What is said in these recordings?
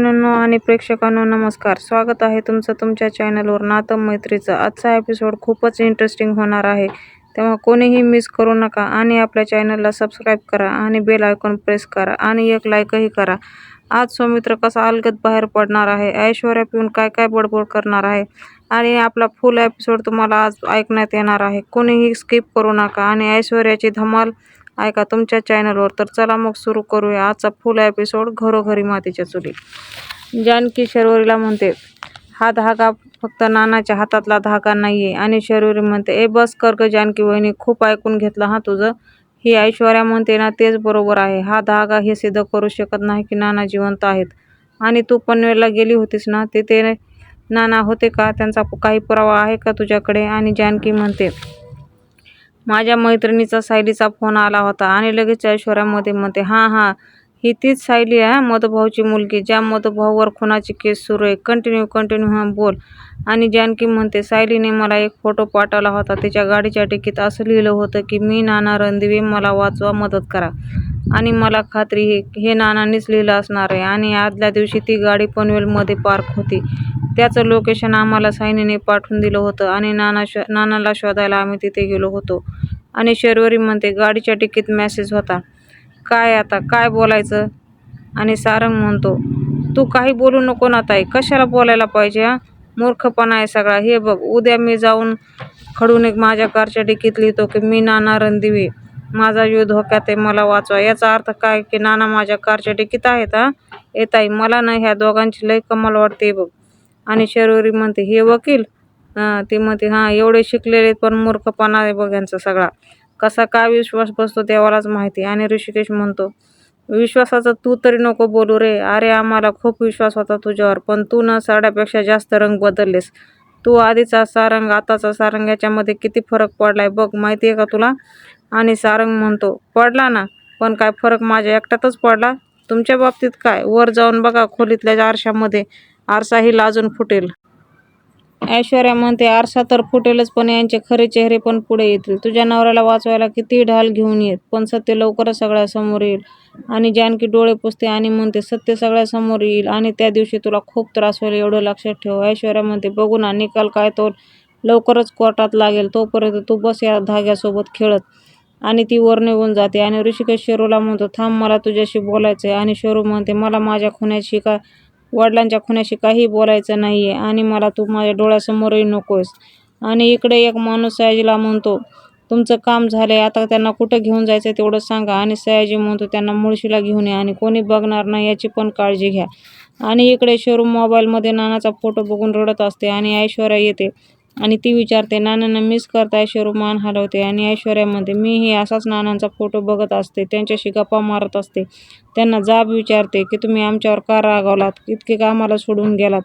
मित्रांनो आणि प्रेक्षकांनो नमस्कार. स्वागत आहे तुमचं तुमच्या चॅनलवर. नातं मैत्रीचं. आजचा एपिसोड खूपच इंटरेस्टिंग होणार आहे. तेव्हा कोणीही मिस करू नका आणि आपल्या चॅनलला सबस्क्राईब करा आणि बेल आयकॉन प्रेस करा आणि एक लाईकही करा. आज सौमित्र कसा अलगत बाहेर पडणार आहे? ऐश्वर्या पिऊन काय काय बडबड करणार आहे? आणि आपला फुल एपिसोड तुम्हाला आज ऐकण्यात येणार आहे. कोणीही स्किप करू नका आणि ऐश्वर्याची धमाल ऐका तुमच्या चॅनलवर तर चला मग सुरू करूया आजचा फुल एपिसोड घरोघरी मातीच्या चुली. जानकी शर्वरीला म्हणते हा धागा फक्त नानाच्या हातातला धागा नाही आहे आणि शर्वरी म्हणते ए बस कर ग जानकी वहिनी खूप ऐकून घेतलं हा तुझं. ही ऐश्वर्या म्हणते ना तेच बरोबर आहे. हा धागा हे सिद्ध करू शकत नाही की नाना जिवंत आहेत. आणि तू पनवेलला गेली होतीस ना? तिथे नाना होते का? त्यांचा काही पुरावा आहे का तुझ्याकडे? आणि जानकी म्हणते माझ्या मैत्रिणीचा सायलीचा फोन आला होता आणि लगेच ऐश्वर्यामध्ये म्हणते हां हां ही तीच सायली आहे मधुभाऊची मुलगी ज्या मधुभाऊवर खुनाची केस सुरू आहे. कंटिन्यू कंटिन्यू हां बोल. आणि जानकी म्हणते सायलीने मला एक फोटो पाठवला होता. तिच्या गाडीच्या टिकीत असं लिहिलं होतं की मी नाना रणदिवे मला वाचवा मदत करा. आणि मला खात्री हे हे नानांनीच लिहिलं असणार आहे. आणि आदल्या दिवशी ती गाडी पनवेलमध्ये पार्क होती. त्याचं लोकेशन आम्हाला सायनीने पाठवून दिलं होतं आणि नाना श नानाला शोधायला आम्ही तिथे गेलो होतो. आणि शर्वरी म्हणते गाडीच्या टिकीत मॅसेज होता. काय आता? काय बोलायचं? आणि सारंग म्हणतो तू काही बोलू नको ना ताई कशाला बोलायला पाहिजे हा? मूर्खपणा आहे सगळा. हे बघ उद्या मी जाऊन खडून एक माझ्या कारच्या डिकीत लिहितो की मी नाना रणदिवे माझा जीव धोक्यात आहे मला वाचवा. याचा अर्थ काय? की नाना माझ्या कारच्या डिकीत आहेत हा? ए ताई मला ना ह्या दोघांची लय कमाल वाटते बघ. आणि शर्वरी म्हणते हे वकील. ते ती म्हणते हां एवढे शिकलेले पण मूर्खपणा आहे बघ यांचा सगळा. कसा काय विश्वास बसतो देवालाच माहिती. आणि ऋषिकेश म्हणतो विश्वासाचा तू तरी नको बोलू रे. अरे आम्हाला खूप विश्वास होता तुझ्यावर पण तू न साड्यापेक्षा जास्त रंग बदललेस. तू आधीचा सारंग आताचा सारंग याच्यामध्ये किती फरक पडलाय बघ माहिती आहे का तुला? आणि सारंग म्हणतो पडला ना पण काय फरक माझ्या एकट्यातच पडला? तुमच्या बाबतीत काय? वर जाऊन बघा खोलीतल्या आरशामध्ये. आरसाही लाजून फुटेल. ऐश्वर्या म्हणते आरसा तर फुटेलच पण यांचे खरे चेहरे पण पुढे येतील. तुझ्या नवऱ्याला वाचवायला किती ढाल घेऊन येत पण सत्य लवकरच सगळ्यासमोर येईल. आणि जानकी डोळे पुसते आणि म्हणते सत्य सगळ्यासमोर येईल आणि त्या दिवशी तुला खूप त्रास होईल एवढं लक्षात ठेव. ऐश्वर्या म्हणते बघू ना निकाल काय तो लवकरच कोर्टात लागेल तोपर्यंत तू बस या धाग्यासोबत खेळत. आणि ती वर निघून जाते आणि ऋषिकेश शेरूला म्हणतो थांब मला तुझ्याशी बोलायचं आहे आणि शेरू म्हणते मला माझ्या खुन्याची का वडिलांच्या खुनाशी काही बोलायचं नाही आहे आणि मला तू माझ्या डोळ्यासमोरही नको आहेस आणि इकडे एक माणूस सयाजीला म्हणतो तुमचं काम झालं आहे आता त्यांना कुठं घेऊन जायचं तेवढं सांगा. आणि सयाजी म्हणतो त्यांना मुळशीला घेऊन या आणि कोणी बघणार नाही याची पण काळजी घ्या. आणि इकडे शोरूम मोबाईलमध्ये नानाचा फोटो बघून रडत असते आणि ऐश्वर्या येते. आणि ती विचारते नानांना मिस करताय ऐश्वर मान हलवते आणि ऐश्वर्या म्हणते मीही असाच नानांचा फोटो बघत असते त्यांच्याशी गप्पा मारत असते. त्यांना जाब विचारते की तुम्ही आमच्यावर का रागावलात? इतके कामाला सोडून गेलात?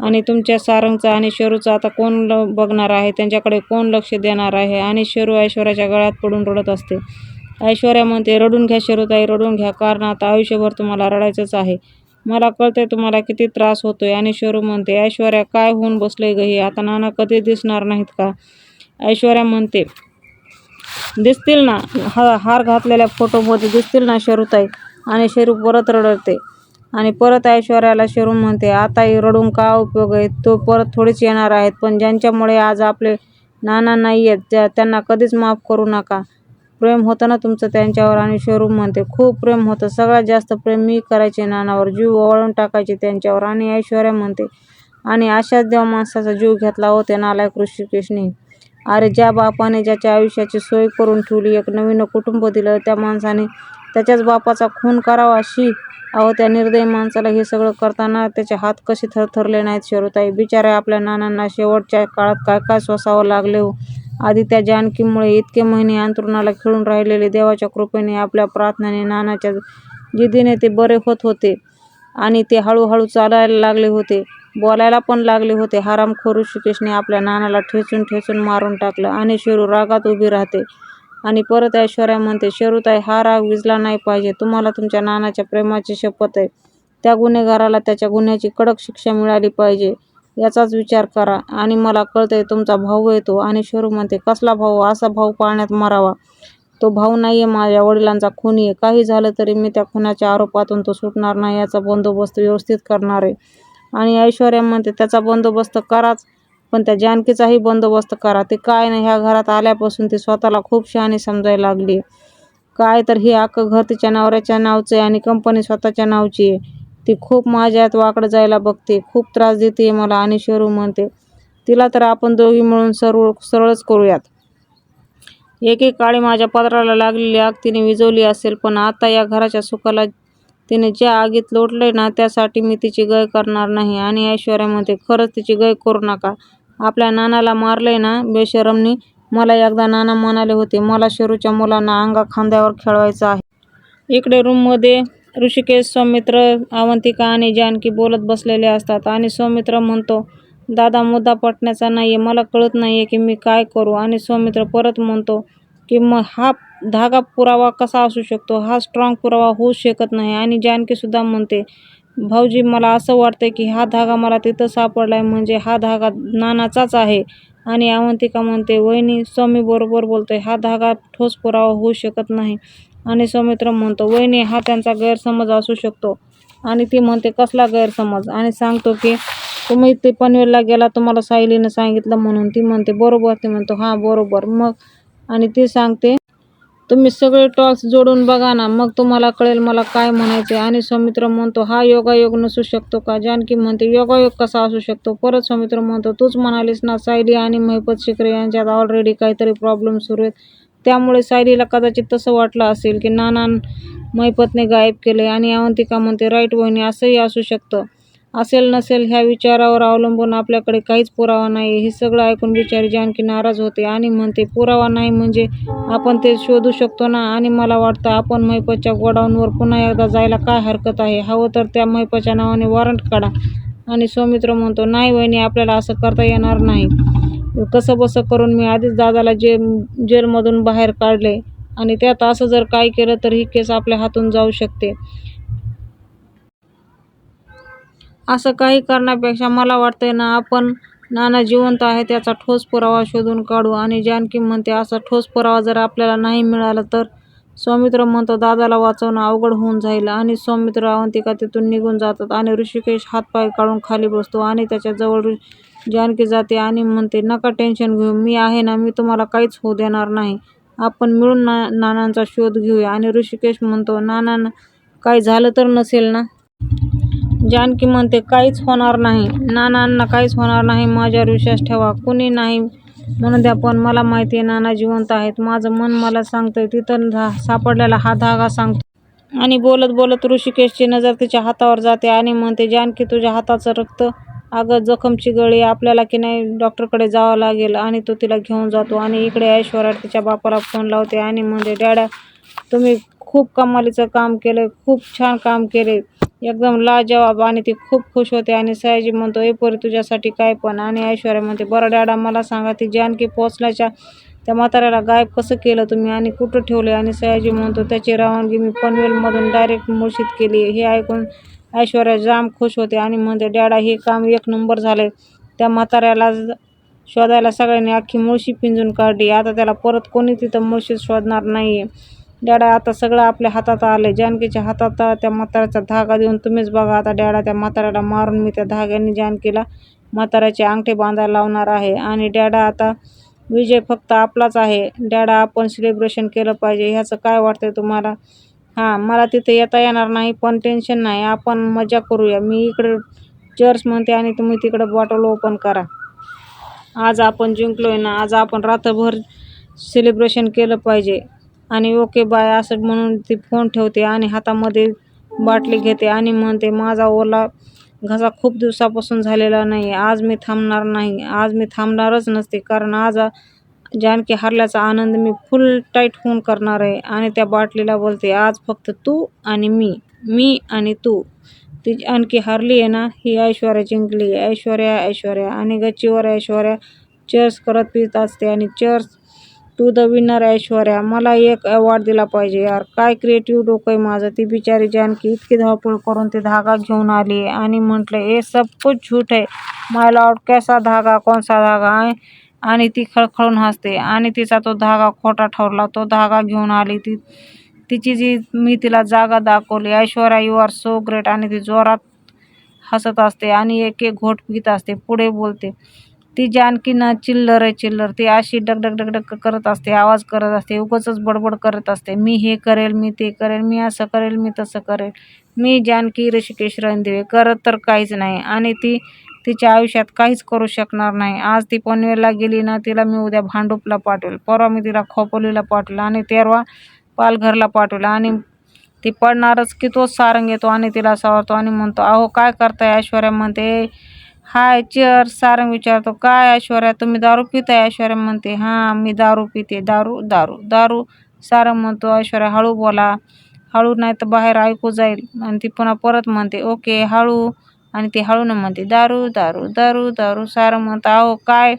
आणि तुमच्या सारंगचा आणि शरूचा आता कोण ल बघणार आहे? त्यांच्याकडे कोण लक्ष देणार आहे? आणि शेरू ऐश्वर्याच्या गळ्यात पडून रडत असते. ऐश्वर्या म्हणते रडून घ्या शेरूताई रडून घ्या. कारण आता आयुष्यभर तुम्हाला रडायचंच आहे. मला कळतंय तुम्हाला किती त्रास होतोय. आणि शरू म्हणते ऐश्वर्या काय होऊन बसले ग हे? आता नाना कधी दिसणार नाहीत का? ऐश्वर्या म्हणते दिसतील ना. हा हार घातलेल्या फोटोमध्ये दिसतील ना शरूताई? आणि शरू परत रडते. आणि परत ऐश्वर्याला शरू म्हणते आताही रडून का उपयोग आहे? तो परत थोडीच येणार आहेत. पण ज्यांच्यामुळे आज आपले नाना नाही आहेत त्या त्यांना कधीच माफ करू नका. प्रेम होतं ना तुमचं त्यांच्यावर आणि शोरूम म्हणते खूप प्रेम होतं. सगळ्यात जास्त प्रेम मी करायचे नानावर. जीव ओवाळून टाकायचे त्यांच्यावर आणि ऐश्वर्या म्हणते आणि अशाच देव माणसाचा जीव घेतला होते नालायक ऋषिकेशने. अरे ज्या बापाने ज्याच्या आयुष्याची सोय करून ठेवली एक नवीन कुटुंब दिलं त्या माणसाने त्याच्याच बापाचा खून करावा शी अहो त्या निर्दयी माणसाला हे सगळं करताना त्याचे हात कसे थरथरले नाहीत शरूताई बिचारे आपल्या नानांना शेवटच्या काळात काय काय सोसावं लागले हो. आधी त्या जानकीमुळे इतके महिने अंतरुणाला खेळून राहिलेले देवाच्या कृपेने आपल्या प्रार्थनेने नानाच्या जिद्दीने ते बरे होत होते आणि ते हळूहळू चालायला लागले होते. बोलायला पण लागले होते. हरामखोर ऋषिकेशने आपल्या नानाला ठेचून ठेचून मारून टाकलं आणि शेरू रागात उभी राहते. आणि परत ऐश्वर्या म्हणते शेरूताई हा राग विजला नाही पाहिजे. तुम्हाला तुमच्या नानाच्या प्रेमाची शपथ आहे. त्या गुन्हेगाराला त्याच्या गुन्ह्याची कडक शिक्षा मिळाली पाहिजे. याचाच विचार करा. आणि मला कळतंय तुमचा भाऊ येतो आणि शरू म्हणते कसला भाऊ? असा भाऊ पाळण्यात मरावा. तो भाऊ नाही आहे माझ्या वडिलांचा खुनी आहे काही झालं तरी मी त्या खुनाच्या आरोपातून तो सुटणार नाही याचा बंदोबस्त व्यवस्थित करणार आहे. आणि ऐश्वर्या म्हणते त्याचा बंदोबस्त कराच पण त्या जानकीचाही बंदोबस्त करा. ते काय नाही ह्या घरात आल्यापासून ती स्वतःला खूप शहाणी समजायला लागली काय तर हे अख्खं घर तिच्या नवऱ्याच्या नावचं आहे आणि कंपनी स्वतःच्या नावची आहे ती खूप माझ्यात वाकडं जायला बघते खूप त्रास देते मला आणि शरू म्हणते तिला तर आपण दोघी मिळून सरळ सरळच करूयात. एकेकाळी माझ्या पदराला लागलेली आग तिने विजवली असेल पण आता या घराच्या सुखाला तिने ज्या आगीत लोटले ना त्यासाठी मी तिची गय करणार नाही आणि ऐश्वर्या म्हणते खरंच तिची गय करू नका. आपल्या नानाला मारलंय ना बेशरमनी मला एकदा नाना म्हणाले होते मला शरूच्या मुलांना अंगा खांद्यावर खेळवायचं आहे. इकडे रूममध्ये ऋषिकेश सौमित्र अवंतिका आणि जानकी बोलत बसलेले असतात आणि सौमित्र म्हणतो दादा मुद्दा पटण्याचा नाही आहे मला कळत नाही आहे की मी काय करू. आणि सौमित्र परत म्हणतो की मग हा धागा पुरावा कसा असू शकतो? हा स्ट्रॉंग पुरावा होऊ शकत नाही. आणि जानकीसुद्धा म्हणते भाऊजी मला असं वाटतं की हा धागा मला तिथं सापडला आहे म्हणजे हा धागा नानाचाच आहे. आणि अवंतिका म्हणते वहिनी स्वामी बरोबर बोलतोय. हा धागा ठोस पुरावा होऊ शकत नाही. आणि सौमित्र म्हणतो वहिनी हा त्यांचा गैरसमज असू शकतो. आणि ती म्हणते कसला गैरसमज? आणि सांगतो की तुम्ही ते पनवेलला गेला तुम्हाला सायलीनं सांगितलं म्हणून. ती म्हणते बरोबर. ती म्हणतो हां बरोबर. मग आणि ती सांगते तुम्ही सगळे टॉल्स जोडून बघा ना मग तुम्हाला कळेल मला काय म्हणायचे आणि सौमित्र म्हणतो हा योगायोग नसू शकतो का? जानकी म्हणते योगायोग कसा असू शकतो? परत सौमित्र म्हणतो तूच म्हणालीस ना सायली आणि महिपत शिकरे यांच्यात ऑलरेडी काहीतरी प्रॉब्लेम सुरू आहेत. त्यामुळे सायलीला कदाचित तसं वाटलं असेल की नाना मैपतने गायब केले आणि अवंतिका म्हणते राईट वहिनी असंही असू शकतं. असेल नसेल ह्या विचारावर अवलंबून आपल्याकडे काहीच पुरावा नाही हे सगळं ऐकून बिचारी जानकी नाराज होते आणि म्हणते पुरावा नाही म्हणजे आपण ते शोधू शकतो ना? आणि मला वाटतं आपण मैपतच्या गोडाऊनवर पुन्हा एकदा जायला काय हरकत आहे? हवं तर त्या महिपतच्या नावाने वॉरंट काढा. आणि सौमित्र म्हणतो नाही वहिनी आपल्याला असं करता येणार नाही. कसं बसं करून मी आधीच दादाला जे जेलमधून बाहेर काढले. आणि त्यात असं जर काय केलं तर ही केस आपल्या हातून जाऊ शकते. असं काही करण्यापेक्षा मला वाटतंय ना आपण नाना जिवंत आहे त्याचा ठोस पुरावा शोधून काढू. आणि जानकी म्हणते असा ठोस पुरावा जर आपल्याला नाही मिळाला तर? सौमित्र म्हणतो दादाला वाचवणं अवघड होऊन जाईल. आणि सौमित्र अवंतिका तिथून निघून जातात आणि ऋषिकेश हातपाय काढून खाली बसतो आणि त्याच्याजवळ जानकी जाते आणि म्हणते नका टेन्शन घेऊ मी आहे ना मी तुम्हाला काहीच होऊ देणार नाही. आपण मिळून ना नानांचा शोध घेऊया. आणि ऋषिकेश म्हणतो नाना काही झालं तर नसेल ना? जानकी म्हणते काहीच होणार नाही. नानांना काहीच होणार नाही. माझ्यावर विश्वास ठेवा. कुणी नाही म्हणून द्या पण मला माहिती आहे नाना जिवंत आहेत. माझं मन मला सांगतंय तिथं धा सापडलेला हा धागा सांगतो. आणि बोलत बोलत ऋषिकेशची नजर तिच्या हातावर जाते आणि म्हणते जानकी तुझ्या हाताचं रक्त अगं जखमची गळी आपल्याला की नाही डॉक्टरकडे जावं लागेल. आणि तो तिला घेऊन जातो. आणि इकडे ऐश्वर्या तिच्या बापाला फोन लावते आणि म्हणते डॅडा तुम्ही खूप कमालीचं काम केलं खूप छान काम केले. एकदम लाजवाब आणि ती खूप खुश होते आणि सयाजी म्हणतो ए पोरी तुझ्यासाठी काय पण. आणि ऐश्वर्या म्हणते बरं डॅडा मला सांगा ती जानकी पोचल्याच्या त्या म्हाताऱ्याला गायब कसं केलं तुम्ही आणि कुठं ठेवले? आणि सयाजी म्हणतो त्याची रवानगी मी पनवेलमधून डायरेक्ट मुळशीत केली हे ऐकून ऐश्वर्या जाम खुश होते आणि म्हणते डॅडा हे काम एक नंबर झालं त्या म्हाताऱ्याला शोधायला सगळ्यांनी अख्खी मुळशी पिंजून काढली. आता त्याला परत कोणी तिथं मुळशीत शोधणार नाही आहे डॅडा आता सगळं आपल्या हातात आलं जानकीच्या हातात त्या म्हाताऱ्याचा धागा देऊन तुम्हीच बघा आता डॅडा त्या म्हाताऱ्याला मारून मी त्या धाग्याने जानकीला म्हाताऱ्याचे अंगठे बांधायला लावणार आहे. आणि डॅडा आता विजय फक्त आपलाच आहे. डॅडा आपण सेलिब्रेशन केलं पाहिजे. ह्याचं काय वाटतं तुम्हाला? हां मला तिथे येता येणार नाही पण टेन्शन नाही. आपण मजा करूया. मी इकडे चर्च म्हणते आणि तुम्ही तिकडं बॉटल ओपन करा. आज आपण जिंकलो आहे ना आज आपण रात्रभर सेलिब्रेशन केलं पाहिजे. आणि ओके बाय असं म्हणून ती फोन ठेवते आणि हातामध्ये बाटली घेते आणि म्हणते माझा ओला घसा खूप दिवसापासून झालेला नाही. आज मी थांबणार नाही. आज मी थांबणारच नसते. कारण आज जानकी हरल्याचा आनंद मी फुल टाईट होऊन करणार आहे. आणि त्या बाटलीला बोलते आज फक्त तू आणि मी मी आणि तू. ती आणखी हरली आहे ना ही ऐश्वर्या जिंकली ऐश्वर्या ऐश्वर्या. आणि गच्चीवर ऐश्वर्या चर्च करत पित असते आणि church to the winner Aishwarya. मला एक अवॉर्ड दिला पाहिजे यार. काय क्रिएटिव्ह डोकं आहे माझं. ती बिचारी जानकी इतकी धावपळ करून ते धागा घेऊन आली आणि म्हटलं हे सब कुछ झूठ है माय लॉर्ड कैसा धागा कोणसा धागा? आहे आणि ती खळखळून हसते. आणि तिचा तो धागा खोटा ठरला. तो धागा घेऊन आली ती. तिची जी मी तिला जागा दाखवली. Aishwarya you are so great आणि ती जोरात हसत असते आणि एक एक घोट पित असते. पुढे बोलते ती जानकी ना चिल्लर आहे चिल्लर. ती अशी डगडग डगडग करत असते. आवाज करत असते. उगाचच बडबड करत असते. मी हे करेल मी ते करेल मी असं करेल मी तसं करेल. मी जानकी ऋषिकेश रणदिवे. करत तर काहीच नाही. आणि ती तिच्या आयुष्यात काहीच करू शकणार नाही. आज ती पनवेलला गेली ना तिला मी उद्या भांडूपला पाठवेल. परवा मी तिला खोपोलीला पाठवेल आणि तेरवा पालघरला पाठवलं. आणि ती पडणारच की तोच सारंग येतो आणि तिला सावरतो आणि म्हणतो अहो काय करताय? ऐश्वर्या म्हणते हाय चेअर सारंग विचारतो काय ऐश्वर्या तुम्ही दारू पिताय? ऐश्वर्या म्हणते हां मी दारू पिते. दारू दारू दारू सारंग म्हणतो ऐश्वर्या हळू बोला. हळू नाही तर बाहेर ऐकू जाईल. आणि ती पुन्हा परत म्हणते ओके हळू आणि ती हळूनं म्हणते दारू दारू दारू दारू सारंग म्हणतं अहो काय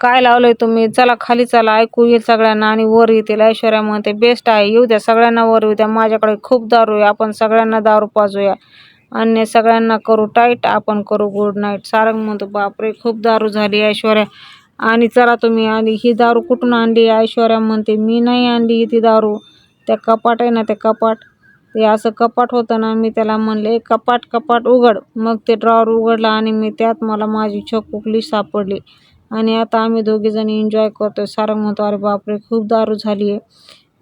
काय लावलंय तुम्ही? चला खाली चला ऐकू येईल सगळ्यांना आणि वर येतील. ऐश्वर्या म्हणते बेस्ट आहे येऊ द्या सगळ्यांना वर येऊ द्या माझ्याकडे खूप दारू आहे आपण सगळ्यांना दारू पाजूया अन्य सगळ्यांना करू टाईट आपण करू गुड नाईट. सारंग म्हणतो बापरे खूप दारू झाली ऐश्वर्या आणि चला तुम्ही आणि ही दारू कुठून आणली? ऐश्वर्या म्हणते मी नाही आणली ही ती दारू त्या कपाट आहे ना ते कपाट. ते असं कपाट होतं ना मी त्याला म्हणले कपाट कपाट उघड. मग ते ड्रॉवर उघडला आणि मी त्यात मला माझी छकुकली सापडली. आणि आता आम्ही दोघीजणी एन्जॉय आहे सारंग म्हणतो अरे बापरे खूप दारू झाली आहे.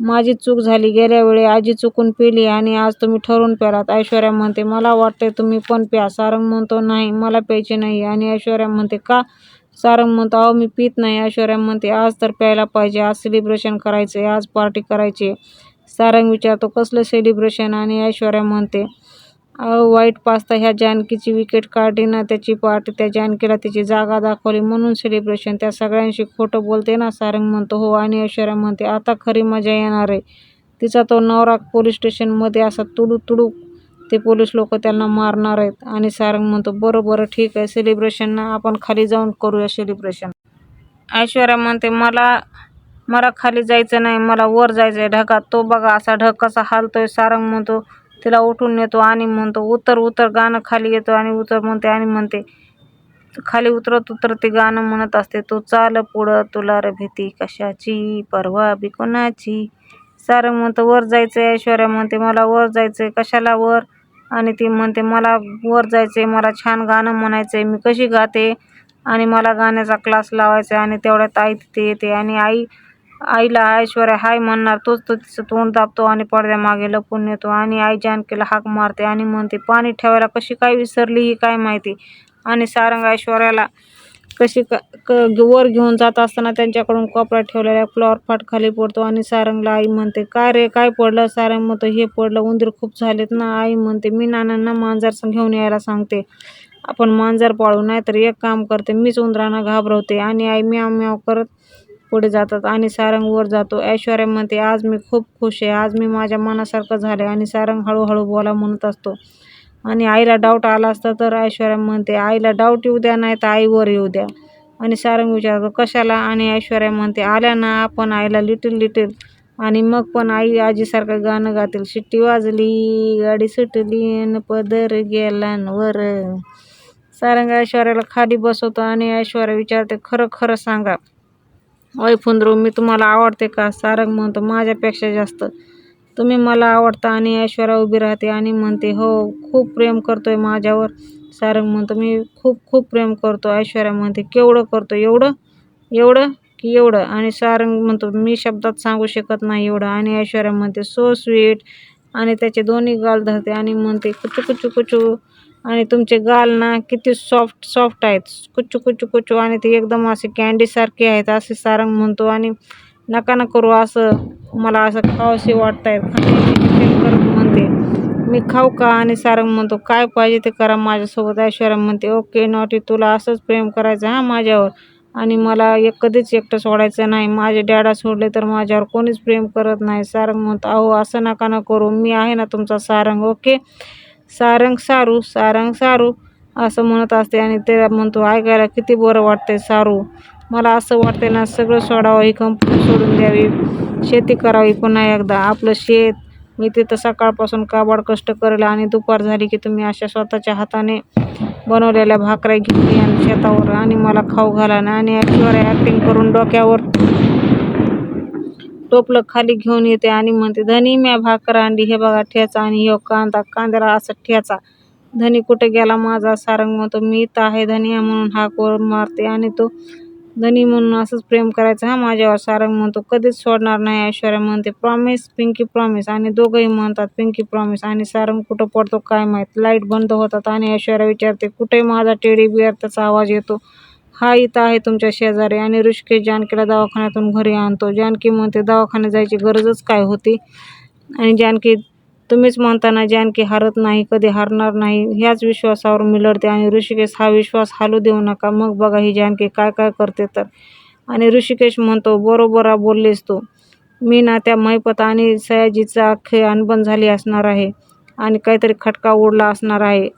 माझी चूक झाली. गेल्या वेळी आजी चुकून पिली आणि आज तुम्ही ठरवून प्यालात. ऐश्वर्या म्हणते मला वाटते तुम्ही पण प्या. सारंग म्हणतो नाही मला प्यायचे नाही. आणि ऐश्वर्या म्हणते का? सारंग म्हणतो अहो मी पित नाही. ऐश्वर्या म्हणते आज तर प्यायला पाहिजे. आज सेलिब्रेशन करायचं आहे आज पार्टी करायची आहे सारंग विचारतो कसलं सेलिब्रेशन आणि ऐश्वर्या म्हणते अहो वाईट पास्ता ह्या जानकीची विकेट काढली ना त्याची पार्टी त्या जानकीला तिची जागा दाखवली म्हणून सेलिब्रेशन त्या सगळ्यांशी खोटं बोलते ना सारंग म्हणतो हो आणि ऐश्वर्या म्हणते आता खरी मजा येणार आहे. तिचा तो नवरा पोलीस स्टेशनमध्ये असा तुडू तुडू ते पोलीस लोक त्यांना मारणार आहेत. आणि सारंग म्हणतो बरं बरं ठीक आहे सेलिब्रेशन ना आपण खाली जाऊन करूया सेलिब्रेशन ऐश्वर्या म्हणते मला मला खाली जायचं नाही मला वर जायचं आहे ढगात तो बघा असा ढग कसा हालतोय. सारंग म्हणतो तिला उठून नेतो. आणि म्हणतो उतर उतर गाणं खाली येतो आणि उतर म्हणते आणि म्हणते खाली उतरत उतरत ते गाणं म्हणत असते. तू चाल पुढं तुला र भीती कशाची? परवा बी कोणाची? सारंग म्हणतं वर जायचं आहे ऐश्वर्या म्हणते मला वर जायचं आहे कशाला वर? आणि ती म्हणते मला वर जायचं आहे मला छान गाणं म्हणायचं आहे मी कशी गाते? आणि मला गाण्याचा क्लास लावायचा आहे आणि तेवढ्यात आई तिथे येते आणि आई आईला ऐश्वर्या हाय म्हणणार. तोच तो तिचं तोंड दाबतो आणि पडद्यामागे लपून नेतो. आणि आई जानकीला हाक मारते आणि म्हणते पाणी ठेवायला कशी काय विसरली ही काय माहिती? आणि सारंग ऐश्वर्याला कशी क क वर घेऊन जात असताना त्यांच्याकडून कपडा ठेवलेला फ्लॉवर फाट खाली पडतो. आणि सारंगला आई म्हणते काय रे काय पडलं? सारंग म्हणतो हे पडलं उंदीर खूप झालेत ना. आई म्हणते मी नानांना मांजर घेऊन यायला सांगते. आपण मांजर पाळू नाहीतर एक काम करते मीच उंदरांना घाबरवते. आणि आई म्याव म्याव करत पुढे जातात आणि सारंग वर जातो. ऐश्वर्या म्हणते आज मी खूप खुश आहे. आज मी माझ्या मनासारखं झाले. आणि सारंग हळूहळू बोला म्हणत असतो. आणि आईला डाऊट आला असता तर ऐश्वर्या म्हणते आईला डाऊट येऊ द्या नाही तर आईवर येऊ द्या. आणि सारंग विचारतो कशाला? आणि ऐश्वर्या म्हणते आल्या ना आपण आईला लिटिल लिटिल आणि मग पण आई आजीसारखं गाणं गातील शिट्टी वाजली गाडी सुटली न पदर गेला वर. सारंग ऐश्वर्याला खाली बसवतो आणि ऐश्वर्या विचारते खरं खरं सांगा. अय मी तुम्हाला आवडते का? सारंग म्हणतो माझ्यापेक्षा जास्त. तुम्ही मला आवडता आणि ऐश्वर्या उभी राहते आणि म्हणते हो खूप प्रेम करतोय माझ्यावर. सारंग म्हणतो मी खूप खूप प्रेम करतो. ऐश्वर्या म्हणते केवढं करतो? एवढं? एवढं की एवढं? आणि सारंग म्हणतो मी शब्दात सांगू शकत नाही एवढं. आणि ऐश्वर्या म्हणते सो स्वीट आणि त्याचे दोन्ही गाल धरते आणि म्हणते कुचू कुचू कुचू. आणि तुमचे गाल ना किती सॉफ्ट सॉफ्ट आहेत. कुच्चू कुच्चू कुच्चू आणि ते एकदम असे कँडीसारखे आहेत. असे सारंग म्हणतो आणि नका ना करू असं मला असं खावंसे वाटत आहेत करत म्हणते. मी खाऊ का आणि सारंग म्हणतो काय पाहिजे ते करा माझ्यासोबत ऐश्वर्या म्हणते. ओके नॉटी तुला असंच प्रेम करायचं हां माझ्यावर. आणि मला एक कधीच एकटं सोडायचं नाही. माझे डॅडा सोडले तर माझ्यावर कोणीच प्रेम करत नाही. सारंग म्हणतो अहो असं नका ना करू. मी आहे ना तुमचा सारंग ओके? सारंग सारू सारंग सारू असं म्हणत असते आणि ते म्हणतो ऐकायला किती बरं वाटतंय सारू. मला असं वाटते ना सगळं सोडावं ही कंपनी सोडून द्यावी. शेती करावी पुन्हा एकदा. आपलं शेत मी तिथं सकाळपासून काबाड कष्ट करेल आणि दुपार झाली की तुम्ही अशा स्वतःच्या हाताने बनवलेल्या भाकऱ्या घेऊन आणि शेतावर आणि मला खाऊ घाला आणि ॲक्टिंग करून डोक्यावर टोपलं खाली घेऊन येते आणि म्हणते धनी म्या भाकर आणली. हे बघा ठेचा आणि ह्यो कांदा कांद्याला असं ठेचा. धनी कुठे गेला माझा सारंग म्हणतो मी इथं आहे धनी म्हणून हाक वर मारते आणि तो धनी म्हणून असंच प्रेम करायचं. हा माझ्यावर सारंग म्हणतो कधीच सोडणार नाही ऐश्वर्या म्हणते. प्रॉमिस पिंकी प्रॉमिस आणि दोघंही म्हणतात पिंकी प्रॉमिस आणि सारंग कुठं पडतो काय माहीत. लाइट बंद होतात आणि ऐश्वर्या विचारते कुठे माझा टेडी बिअर त्याचा आवाज येतो. हा इथं आहे तुमच्या शेजारी आणि ऋषिकेश जानकीला दवाखान्यातून घरी आणतो. जानकी म्हणते दवाखान्यात जायची गरजच काय होती? आणि जानकी तुम्हीच म्हणताना जानकी हारत नाही कधी हारणार नाही ह्याच विश्वासावर मी लढते आणि ऋषिकेश हा विश्वास हालू देऊ नका. मग बघा ही जानकी काय काय करते तर. आणि ऋषिकेश म्हणतो बरोबर बोललेस तू. मी ना त्या मैपत आणि सयाजीचा अख्खे अनबन झाली असणार आहे आणि काहीतरी खटका उडला असणार आहे.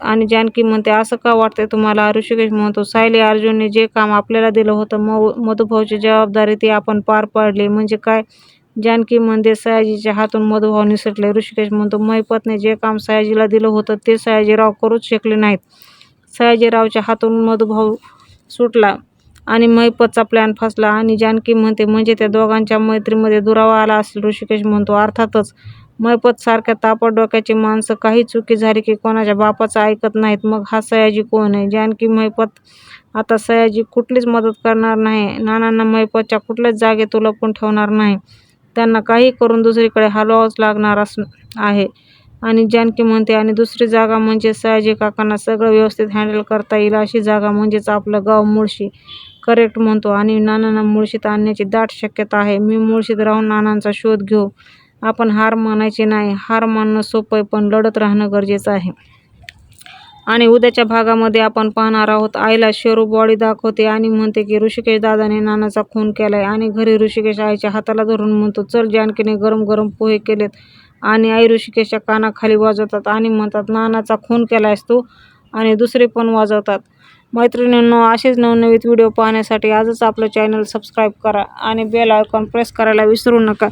आणि जानकी म्हणते असं का वाटतंय तुम्हाला? ऋषिकेश म्हणतो सायली अर्जुनने जे काम आपल्याला दिलं होतं मऊ मधुभाऊची जबाबदारी ती आपण पार पाडली. म्हणजे काय? जानकी म्हणते सयाजीच्या हातून मधुभाव निसटले. ऋषिकेश म्हणतो महिपतने जे काम सयाजीला दिलं होतं ते सयाजीराव करूच शकले नाहीत. सयाजीरावच्या हातून मधुभाऊ सुटला आणि महिपतचा प्लॅन फसला. आणि जानकी म्हणते म्हणजे त्या दोघांच्या मैत्रीमध्ये दुरावा आला असेल ऋषिकेश म्हणतो. अर्थातच मैपतसारख्या तापट डोक्याची माणसं काही चुकी झाली की कोणाच्या बापाचं ऐकत नाहीत मग हा सयाजी कोण आहे? जानकी मैपत आता सयाजी कुठलीच मदत करणार नाही. नानांना मैपतच्या कुठल्याच जागेत लपून ठेवणार नाही. त्यांना काही करून दुसरीकडे हलवावंच लागणार अस आहे. आणि जानकी म्हणते आणि दुसरी जागा म्हणजे सयाजी काकांना सगळं व्यवस्थित हँडल करता येईल अशी जागा म्हणजेच आपलं गाव मुळशी. करेक्ट म्हणतो. आणि नानांना मुळशीत आणण्याची दाट शक्यता आहे. मी मुळशीत राहून नानांचा शोध घेऊ. आपण हार मानायची नाही. हार मानणं सोपं आहे पण लढत राहणं गरजेचं आहे. आणि उद्याच्या भागामध्ये आपण पाहणार आहोत आईला शेरू बॉडी दाखवते आणि म्हणते की ऋषिकेश दादाने नानाचा खून केलाय आणि घरी ऋषिकेश आईच्या हाताला धरून म्हणतो चल जानकीने गरम गरम पोहे केलेत आणि आई ऋषिकेशच्या कानाखाली वाजवतात आणि म्हणतात नानाचा खून केलायस तू आणि दुसरे पण वाजवतात. मैत्रिणींनो असेच नवनवीन व्हिडिओ पाहण्यासाठी आजच आपलं चॅनल सबस्क्राईब करा आणि बेल आयकॉन प्रेस करायला विसरू नका.